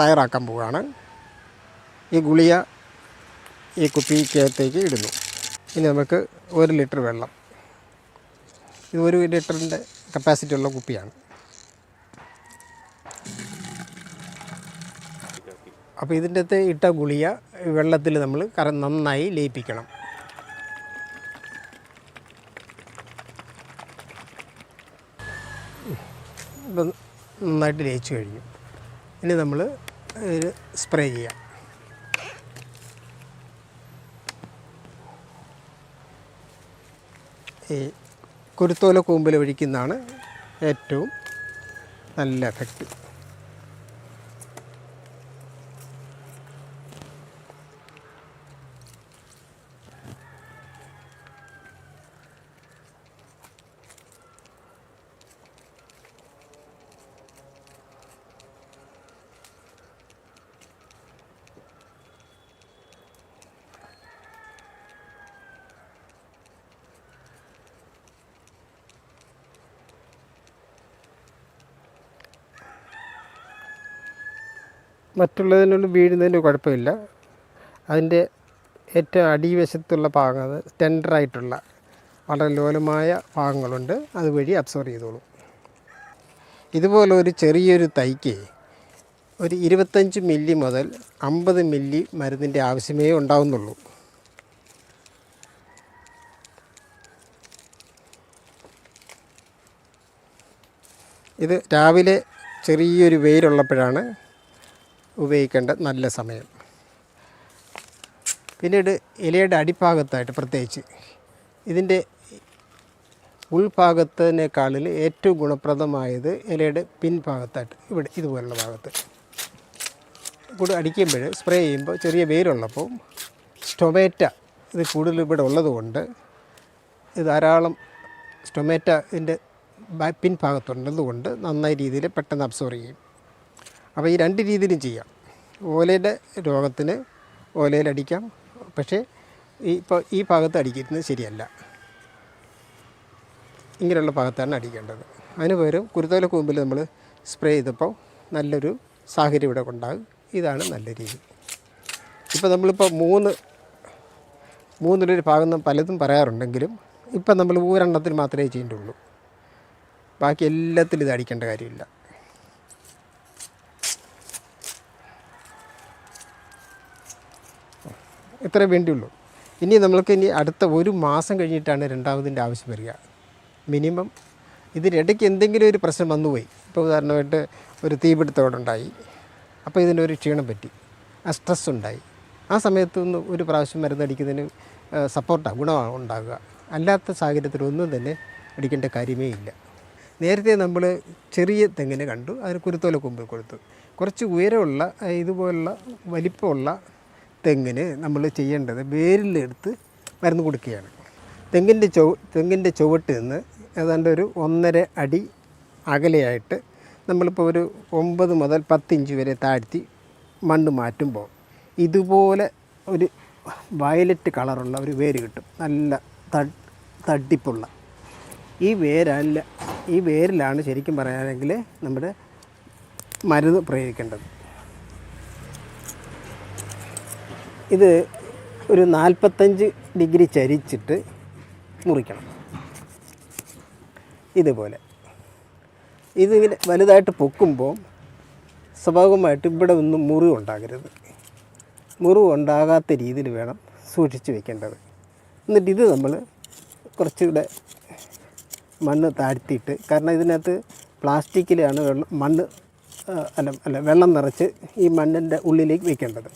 തയ്യാറാക്കാൻ പോവുകയാണ്. ഈ ഗുളിക ഈ കുപ്പിക്കകത്തേക്ക് ഇടുന്നു. ഇനി നമുക്ക് ഒരു ലിറ്റർ വെള്ളം. ഇത് ഒരു ലിറ്ററിന്റെ കപ്പാസിറ്റി ഉള്ള കുപ്പിയാണ്. അപ്പോൾ ഇതിന്റെ അകത്ത് ഇട്ട ഗുളിക വെള്ളത്തിൽ നമ്മൾ കറ നന്നായി ലയിപ്പിക്കണം. നന്നായിട്ട് ലയിച്ചു കഴിഞ്ഞു. ഇനി നമ്മൾ സ്പ്രേ ചെയ്യാം. ഈ കുരുത്തോല കൂമ്പിൽ ഒഴിക്കുന്നതാണ് ഏറ്റവും നല്ല എഫക്റ്റ്. മറ്റുള്ളതിനോട് വീഴുന്നതിന് കുഴപ്പമില്ല. അതിന്റെ ഏറ്റവും അടിവശത്തുള്ള ഭാഗം ടെൻഡറായിട്ടുള്ള വളരെ ലോലമായ ഭാഗങ്ങളുണ്ട്. അതുവഴി അബ്സോർവ് ചെയ്തോളും. ഇതുപോലെ ഒരു ചെറിയൊരു തൈക്ക് ഒരു ഇരുപത്തഞ്ച് മില്ലി മുതൽ അമ്പത് മില്ലി മരുന്നിന്റെ ആവശ്യമേ ഉണ്ടാവുന്നുള്ളൂ. ഇത് രാവിലെ ചെറിയൊരു വെയിലുള്ളപ്പോഴാണ് ഉപയോഗിക്കേണ്ട നല്ല സമയം. പിന്നീട് ഇലയുടെ അടിഭാഗത്തായിട്ട് പ്രത്യേകിച്ച് ഇതിന്റെ ഉൾഭാഗത്തിനേക്കാളിൽ ഏറ്റവും ഗുണപ്രദമായത് ഇലയുടെ പിൻഭാഗത്തായിട്ട് ഇവിടെ ഇതുപോലുള്ള ഭാഗത്ത്. കൂടെ അടിക്കുമ്പോൾ സ്പ്രേ ചെയ്യുമ്പോൾ ചെറിയ വെയിലുള്ളപ്പോൾ സ്റ്റൊമേറ്റ ഇത് കൂടുതൽ ഇവിടെ ഉള്ളതുകൊണ്ട് ഇത് ധാരാളം സ്റ്റൊമേറ്റ ഇതിന്റെ പിൻഭാഗത്തുള്ളതുകൊണ്ട് നന്നായി രീതിയിൽ പെട്ടെന്ന് അബ്സോർവ് ചെയ്യും. അപ്പോൾ ഈ രണ്ട് രീതിയിലും ചെയ്യാം. ഓലയുടെ രോഗത്തിന് ഓലയിലടിക്കാം പക്ഷേ ഈ ഇപ്പോൾ ഈ ഭാഗത്ത് അടിക്കുന്നത് ശരിയല്ല. ഇങ്ങനെയുള്ള ഭാഗത്താണ് അടിക്കേണ്ടത്. അതിന് പകരം കുരുത്തോല കൂമ്പിൽ നമ്മൾ സ്പ്രേ ചെയ്തപ്പോൾ നല്ലൊരു സാഹചര്യം ഇവിടെ ഉണ്ടാകും. ഇതാണ് നല്ല രീതി. ഇപ്പോൾ നമ്മളിപ്പോൾ മൂന്ന് മൂന്നിലൊരു ഭാഗം പലതും പറയാറുണ്ടെങ്കിലും ഇപ്പം നമ്മൾ ഒരെണ്ണത്തിൽ മാത്രമേ ചെയ്യേണ്ടുള്ളൂ. ബാക്കി എല്ലാത്തിലും ഇത് അടിക്കേണ്ട കാര്യമില്ല. ഇത്രേ വേണ്ടിയുള്ളൂ. ഇനി നമ്മൾക്ക് ഇനി അടുത്ത ഒരു മാസം കഴിഞ്ഞിട്ടാണ് രണ്ടാമതിന്റെ ആവശ്യം വരിക. മിനിമം ഇതിനിടയ്ക്ക് എന്തെങ്കിലും ഒരു പ്രശ്നം വന്നുപോയി. ഇപ്പോൾ ഉദാഹരണമായിട്ട് ഒരു തീപിടുത്തോടുണ്ടായി അപ്പോൾ ഇതിനൊരു ക്ഷീണം പറ്റി. ആ സ്ട്രെസ് ഉണ്ടായി. ആ സമയത്തൊന്ന് ഒരു പ്രാവശ്യം മരുന്നടിക്കുന്നതിന് സപ്പോർട്ടാണ് ഗുണമാണ് ഉണ്ടാകുക അല്ലാത്ത സാഹചര്യത്തിലൊന്നും തന്നെ അടിക്കേണ്ട കാര്യമേ ഇല്ല. നേരത്തെ നമ്മൾ ചെറിയ തെങ്ങിനെ കണ്ടു. അതിന് കുരുത്തോല കൊമ്പ് കൊടുത്തു. കുറച്ച് ഉയരമുള്ള ഇതുപോലുള്ള വലിപ്പമുള്ള തെങ്ങിന് നമ്മൾ ചെയ്യേണ്ടത് വേരിലെടുത്ത് മരുന്ന് കൊടുക്കുകയാണ്. തെങ്ങിന്റെ ചൊ തെങ്ങിന്റെ ചുവട്ടിൽ നിന്ന് ഏതാണ്ട് ഒരു ഒന്നര അടി അകലെയായിട്ട് നമ്മളിപ്പോൾ ഒരു ഒമ്പത് മുതൽ പത്തിഞ്ച് വരെ താഴ്ത്തി മണ്ണ് മാറ്റുമ്പോൾ ഇതുപോലെ ഒരു വയലറ്റ് കളറുള്ള ഒരു വേര് കിട്ടും. നല്ല തട് തട്ടിപ്പുള്ള ഈ വേരല്ല ഈ വേരിലാണ് ശരിക്കും പറയുകയാണെങ്കിൽ നമ്മുടെ മരുന്ന് പ്രയോഗിക്കേണ്ടത്. ഇത് ഒരു നാൽപ്പത്തഞ്ച് ഡിഗ്രി ചരിച്ചിട്ട് മുറിക്കണം. ഇതുപോലെ. ഇതിങ്ങനെ വലുതായിട്ട് പൊക്കുമ്പോൾ സ്വാഭാവികമായിട്ട് ഇവിടെ ഒന്നും മുറിവ് ഉണ്ടാകരുത്. മുറിവ് ഉണ്ടാകാത്ത രീതിയിൽ വേണം സൂക്ഷിച്ച് വെക്കേണ്ടത്. എന്നിട്ട് ഇത് നമ്മൾ കുറച്ചുകൂടെ മണ്ണ് താഴ്ത്തിയിട്ട് കാരണം ഇതിനകത്ത് പ്ലാസ്റ്റിക്കിലാണ് വെള്ളം മണ്ണ് അല്ല അല്ല വെള്ളം നിറച്ച് ഈ മണ്ണിന്റെ ഉള്ളിലേക്ക് വെക്കേണ്ടത്.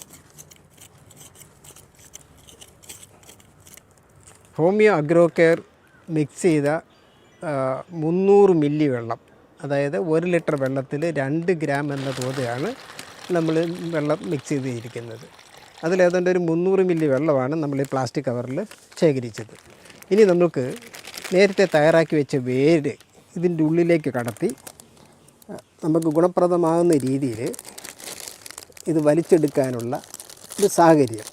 ഹോമിയോ അഗ്രോ കെയർ മിക്സ് ചെയ്ത മുന്നൂറ് മില്ലി വെള്ളം അതായത് ഒരു ലിറ്റർ വെള്ളത്തിൽ രണ്ട് ഗ്രാം എന്ന തോതിലാണ് നമ്മൾ വെള്ളം മിക്സ് ചെയ്തിരിക്കുന്നത്. അതിൽ ഏതാണ്ട് ഒരു മുന്നൂറ് മില്ലി വെള്ളമാണ് നമ്മൾ ഈ പ്ലാസ്റ്റിക് കവറിൽ ശേഖരിച്ചത്. ഇനി നമുക്ക് നേരത്തെ തയ്യാറാക്കി വെച്ച വേര് ഇതിന്റെ ഉള്ളിലേക്ക് കടത്തി നമുക്ക് ഗുണപ്രദമാകുന്ന രീതിയിൽ ഇത് വലിച്ചെടുക്കാനുള്ള ഒരു സാഹചര്യം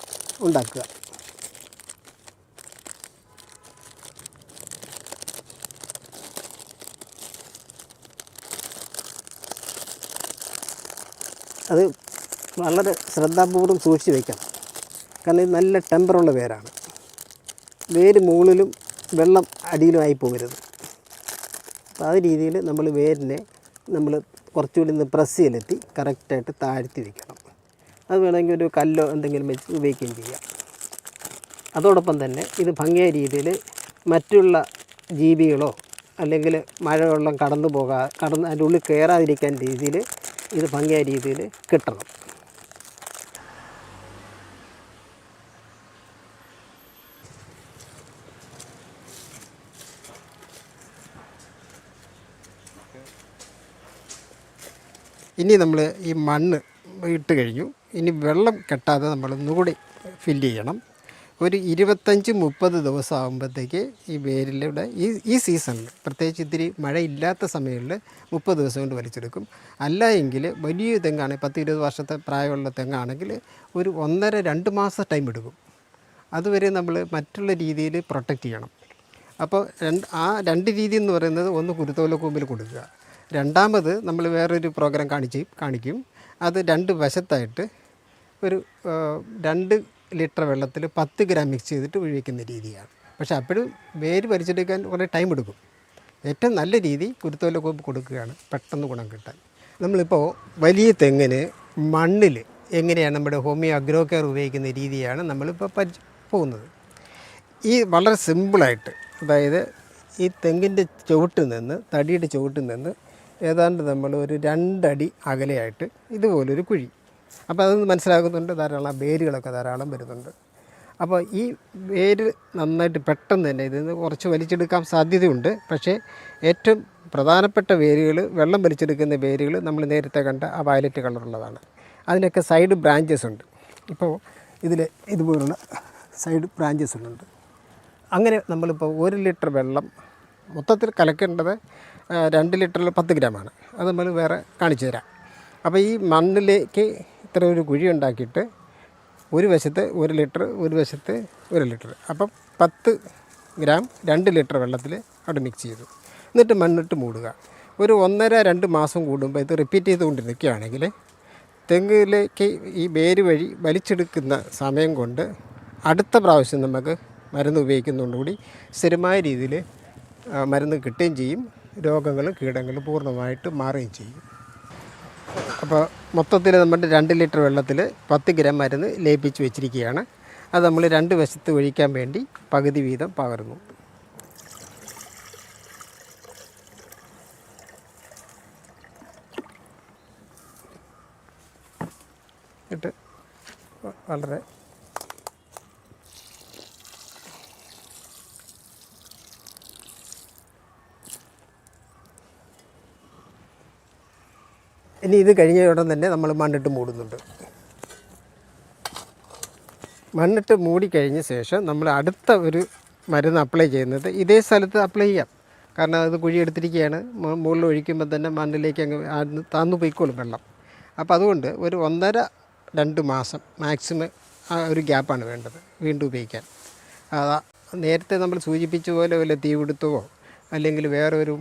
ഉണ്ടാക്കുക. അത് വളരെ ശ്രദ്ധാപൂർവം സൂക്ഷിച്ച് വയ്ക്കണം കാരണം ഇത് നല്ല ടെമ്പറുള്ള വേരാണ്. വേര് മുകളിലും വെള്ളം അടിയിലുമായി പോകരുത്. അപ്പോൾ ആ രീതിയിൽ നമ്മൾ വേരിനെ നമ്മൾ കുറച്ചുകൂടി ഒന്ന് പ്രസ് ചെയ്തെത്തി കറക്റ്റായിട്ട് താഴ്ത്തി വയ്ക്കണം അത് വേണമെങ്കിൽ ഒരു കല്ലോ എന്തെങ്കിലും വെച്ച് ഉപയോഗിക്കുകയും ചെയ്യാം. അതോടൊപ്പം തന്നെ ഇത് ഭംഗിയായ രീതിയിൽ മറ്റുള്ള ജീവികളോ അല്ലെങ്കിൽ മഴവെള്ളം കടന്നു പോകാ കടന്ന് അതിന്റെ ഉള്ളിൽ കയറാതിരിക്കാൻ രീതിയിൽ ഇത് ഭംഗിയായ രീതിയിൽ കിട്ടണം. ഇനി നമ്മൾ ഈ മണ്ണ് ഇട്ട് കഴിഞ്ഞു. ഇനി വെള്ളം കെട്ടാതെ നമ്മൾ ഒന്നുകൂടി ഫില്ല് ചെയ്യണം. ഒരു ഇരുപത്തഞ്ച് മുപ്പത് ദിവസം ആകുമ്പോഴത്തേക്ക് ഈ വേരിലൂടെ ഈ ഈ സീസണിൽ പ്രത്യേകിച്ച് ഇത്തിരി മഴയില്ലാത്ത സമയങ്ങളിൽ മുപ്പത് ദിവസം കൊണ്ട് വലിച്ചെടുക്കും. അല്ല എങ്കിൽ വലിയ തെങ്ങാണ് പത്ത് ഇരുപത് വർഷത്തെ പ്രായമുള്ള തെങ്ങാണെങ്കിൽ ഒരു ഒന്നര രണ്ട് മാസം ടൈം എടുക്കും. അതുവരെ നമ്മൾ മറ്റുള്ള രീതിയിൽ പ്രൊട്ടക്റ്റ് ചെയ്യണം. അപ്പോൾ രണ്ട് ആ രണ്ട് രീതി എന്ന് പറയുന്നത് ഒന്ന് കുരുത്തോല കൂമ്പിൽ കൊടുക്കുക. രണ്ടാമത് നമ്മൾ വേറൊരു പ്രോഗ്രാം കാണിച്ച് കാണിക്കും. അത് രണ്ട് വശത്തായിട്ട് ഒരു രണ്ട് ലിറ്റർ വെള്ളത്തിൽ പത്ത് ഗ്രാം മിക്സ് ചെയ്തിട്ട് ഒഴിവെക്കുന്ന രീതിയാണ്. പക്ഷേ അപ്പോഴും വേര് വലിച്ചെടുക്കാൻ കുറേ ടൈം എടുക്കും. ഏറ്റവും നല്ല രീതി കുരുത്തോല കോപ്പ് കൊടുക്കുകയാണ്. പെട്ടെന്ന് ഗുണം കിട്ടാൻ. നമ്മളിപ്പോൾ വലിയ തെങ്ങിന് മണ്ണിൽ എങ്ങനെയാണ് നമ്മുടെ ഹോമിയോ അഗ്രോ കെയർ ഉപയോഗിക്കുന്ന രീതിയാണ് നമ്മളിപ്പോൾ പരി പോകുന്നത്. ഈ വളരെ സിമ്പിളായിട്ട് അതായത് ഈ തെങ്ങിന്റെ ചുവട്ടിൽ നിന്ന് തടിയുടെ ചുവട്ടിൽ നിന്ന് ഏതാണ്ട് നമ്മൾ ഒരു രണ്ടടി അകലെയായിട്ട് ഇതുപോലൊരു കുഴി അപ്പോൾ അത് മനസ്സിലാകുന്നുണ്ട് ധാരാളം വേരുകളൊക്കെ ധാരാളം വരുന്നുണ്ട്. അപ്പോൾ ഈ വേര് നന്നായിട്ട് പെട്ടെന്ന് തന്നെ ഇതിൽ നിന്ന് കുറച്ച് വലിച്ചെടുക്കാൻ സാധ്യതയുണ്ട്. പക്ഷേ ഏറ്റവും പ്രധാനപ്പെട്ട വേരുകൾ വെള്ളം വലിച്ചെടുക്കുന്ന വേരുകൾ നമ്മൾ നേരത്തെ കണ്ട ആ വയലറ്റ് കളറുള്ളതാണ് അതിനൊക്കെ സൈഡ് ബ്രാഞ്ചസ് ഉണ്ട്. ഇപ്പോൾ ഇതിൽ ഇതുപോലുള്ള സൈഡ് ബ്രാഞ്ചസ് ഉണ്ട്. അങ്ങനെ നമ്മളിപ്പോൾ ഒരു ലിറ്റർ വെള്ളം മൊത്തത്തിൽ കലക്കേണ്ടത് രണ്ട് ലിറ്ററിൽ പത്ത് ഗ്രാമാണ്. അത് നമ്മൾ വേറെ കാണിച്ചു തരാം. അപ്പോൾ ഈ മണ്ണിലേക്ക് ഇത്ര ഒരു കുഴി ഉണ്ടാക്കിയിട്ട് ഒരു വശത്ത് ഒരു ലിറ്റർ ഒരു വശത്ത് ഒരു ലിറ്റർ. അപ്പം പത്ത് ഗ്രാം രണ്ട് ലിറ്റർ വെള്ളത്തിൽ അവിടെ മിക്സ് ചെയ്തു. എന്നിട്ട് മണ്ണിട്ട് മൂടുക. ഒരു ഒന്നര രണ്ട് മാസം കൂടുമ്പോൾ ഇത് റിപ്പീറ്റ് ചെയ്തുകൊണ്ടിരിക്കുകയാണെങ്കിൽ തെങ്ങിലേക്ക് ഈ വേര് വഴി വലിച്ചെടുക്കുന്ന സമയം കൊണ്ട് അടുത്ത പ്രാവശ്യം നമുക്ക് മരുന്ന് ഉപയോഗിക്കുന്നതോടുകൂടി സ്ഥിരമായ രീതിയിൽ മരുന്ന് കിട്ടുകയും ചെയ്യും. രോഗങ്ങളും കീടങ്ങളും പൂർണമായിട്ട് മാറുകയും ചെയ്യും. അപ്പോൾ മൊത്തത്തിൽ നമ്മുടെ രണ്ട് ലിറ്റർ വെള്ളത്തിൽ പത്ത് ഗ്രാം മരുന്ന് ലയിപ്പിച്ച് വെച്ചിരിക്കുകയാണ്. അത് നമ്മൾ രണ്ട് വശത്ത് ഒഴിക്കാൻ വേണ്ടി പകുതി വീതം പകർന്നു. ഇട്ട് വളരെ ഇനി ഇത് കഴിഞ്ഞ ഉടൻ തന്നെ നമ്മൾ മണ്ണിട്ട് മൂടുന്നുണ്ട്. മണ്ണിട്ട് മൂടിക്കഴിഞ്ഞ ശേഷം നമ്മൾ അടുത്ത ഒരു മരുന്ന് അപ്ലൈ ചെയ്യുന്നത് ഇതേ സ്ഥലത്ത് അപ്ലൈ ചെയ്യാം. കാരണം അത് കുഴി എടുത്തിരിക്കുകയാണ്. മുകളിൽ ഒഴിക്കുമ്പോൾ തന്നെ മണ്ണിലേക്ക് അങ്ങ് താന്നു പോയിക്കോളും വെള്ളം. അപ്പോൾ അതുകൊണ്ട് ഒരു ഒന്നര രണ്ട് മാസം മാക്സിമം ആ ഒരു ഗ്യാപ്പാണ് വേണ്ടത് വീണ്ടും ഉപയോഗിക്കാൻ. നേരത്തെ നമ്മൾ സൂചിപ്പിച്ച പോലെ വല്ല തീപിടുത്തമോ അല്ലെങ്കിൽ വേറെ ഒരു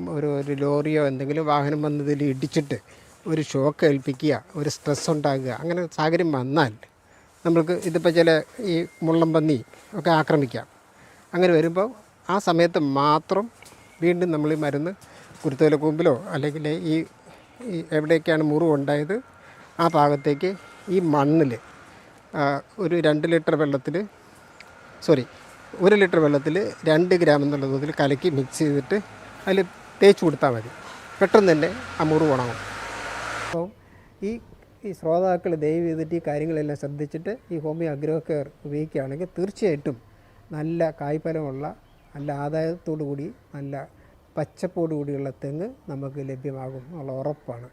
ഒരു ലോറിയോ എന്തെങ്കിലും വാഹനം വന്നതിൽ ഇടിച്ചിട്ട് ഒരു ഷോക്ക് ഏൽപ്പിക്കുക ഒരു സ്ട്രെസ് ഉണ്ടാകുക അങ്ങനെ സാഹചര്യം വന്നാൽ നമ്മൾക്ക് ഇതിപ്പോൾ ചില ഈ മുള്ളം പന്നി ഒക്കെ ആക്രമിക്കാം. അങ്ങനെ വരുമ്പോൾ ആ സമയത്ത് മാത്രം വീണ്ടും നമ്മൾ ഈ മരുന്ന് കുരുത്തോല കൂമ്പിലോ അല്ലെങ്കിൽ ഈ എവിടെയൊക്കെയാണ് മുറിവുണ്ടായത് ആ ഭാഗത്തേക്ക് ഈ മണ്ണിൽ ഒരു രണ്ട് ലിറ്റർ വെള്ളത്തിൽ സോറി ഒരു ലിറ്റർ വെള്ളത്തിൽ രണ്ട് ഗ്രാം എന്നുള്ള തോതിൽ കലക്കി മിക്സ് ചെയ്തിട്ട് അതിൽ തേച്ച് കൊടുത്താൽ മതി. പെട്ടെന്ന് തന്നെ ആ മുറിവ് ഉണങ്ങും. അപ്പോൾ ഈ ഈ ശ്രോതാക്കൾ ദയവ് ചെയ്തിട്ട് ഈ കാര്യങ്ങളെല്ലാം ശ്രദ്ധിച്ചിട്ട് ഈ ഹോമിയോ അഗ്രോ കെയർ ഉപയോഗിക്കുകയാണെങ്കിൽ തീർച്ചയായിട്ടും നല്ല കായ്ഫലമുള്ള നല്ല ആദായത്തോടു കൂടി നല്ല പച്ചപ്പോടു കൂടിയുള്ള തെങ്ങ് നമുക്ക് ലഭ്യമാകും എന്നുള്ള ഉറപ്പാണ്.